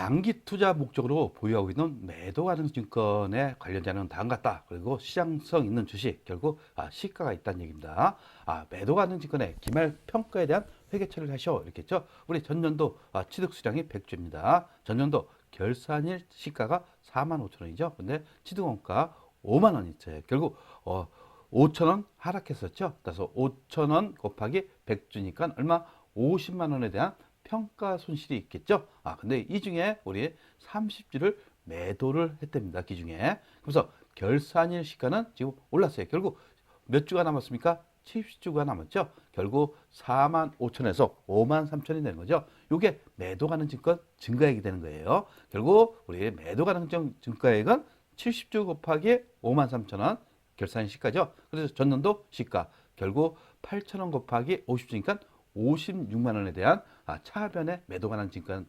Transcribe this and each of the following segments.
장기 투자 목적으로 보유하고 있는 매도 가능 증권에 관련자는 다음 같다. 그리고 시장성 있는 주식 결국 아, 시가가 있다는 얘기입니다. 아, 매도 가능 증권의 기말 평가에 대한 회계 처리를 하셔 이렇게 했죠. 우리 전년도 아, 취득 수량이 100주입니다. 전년도 결산일 시가가 4만 5천 원이죠. 근데 취득 원가 5만 원이죠. 결국 어 5천 원 하락했었죠. 그래서 5천 원 곱하기 100주니까 얼마 50만 원에 대한 평가 손실이 있겠죠. 아, 근데 이 중에 우리 30주를 매도를 했답니다. 그 중에. 그래서 결산일 시가는 지금 올랐어요. 결국 몇 주가 남았습니까? 70주가 남았죠. 결국 4만 5천에서 5만 3천이 되는 거죠. 이게 매도 가능 증권 증가액이 되는 거예요. 결국 우리 매도 가능 증- 증가액은 70주 곱하기 5만 3천 원 결산 시가죠. 그래서 전년도 시가 결국 8천 원 곱하기 50주니까 56만 원에 대한 아, 차변의 매도 가능 증권을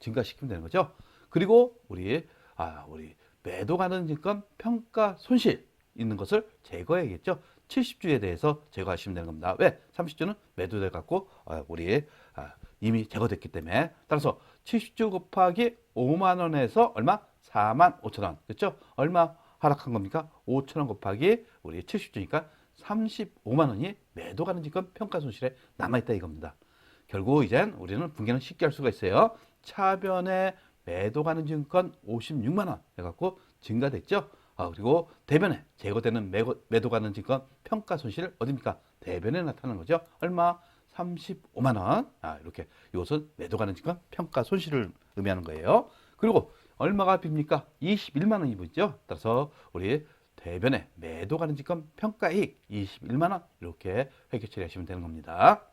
증가시키면 되는 거죠. 그리고 우리 아 우리 매도 가능 증권 평가 손실 있는 것을 제거해야겠죠. 70주에 대해서 제거하시면 되는 겁니다. 왜? 30주는 매도돼 갖고 아, 우리 아, 이미 제거됐기 때문에 따라서 70주 곱하기 5만 원에서 얼마? 4만 5천 원. 그렇죠? 얼마 하락한 겁니까? 5천 원 곱하기 우리 70주니까 35만 원이 매도 가능 증권 평가 손실에 남아 있다 이겁니다. 결국 이젠 우리는 분개는 쉽게 할 수가 있어요. 차변에 매도 가능 증권 56만 원 해갖고 증가됐죠. 아, 그리고 대변에 제거되는 매고, 매도 가능 증권 평가 손실 어딥니까? 대변에 나타나는 거죠. 얼마? 35만 원. 아, 이렇게 이것은 매도 가능 증권 평가 손실을 의미하는 거예요. 그리고 얼마가 빕니까? 21만 원이 보이죠. 따라서 우리 대변에 매도 가능 증권 평가이익 21만 원 이렇게 회계 처리하시면 되는 겁니다.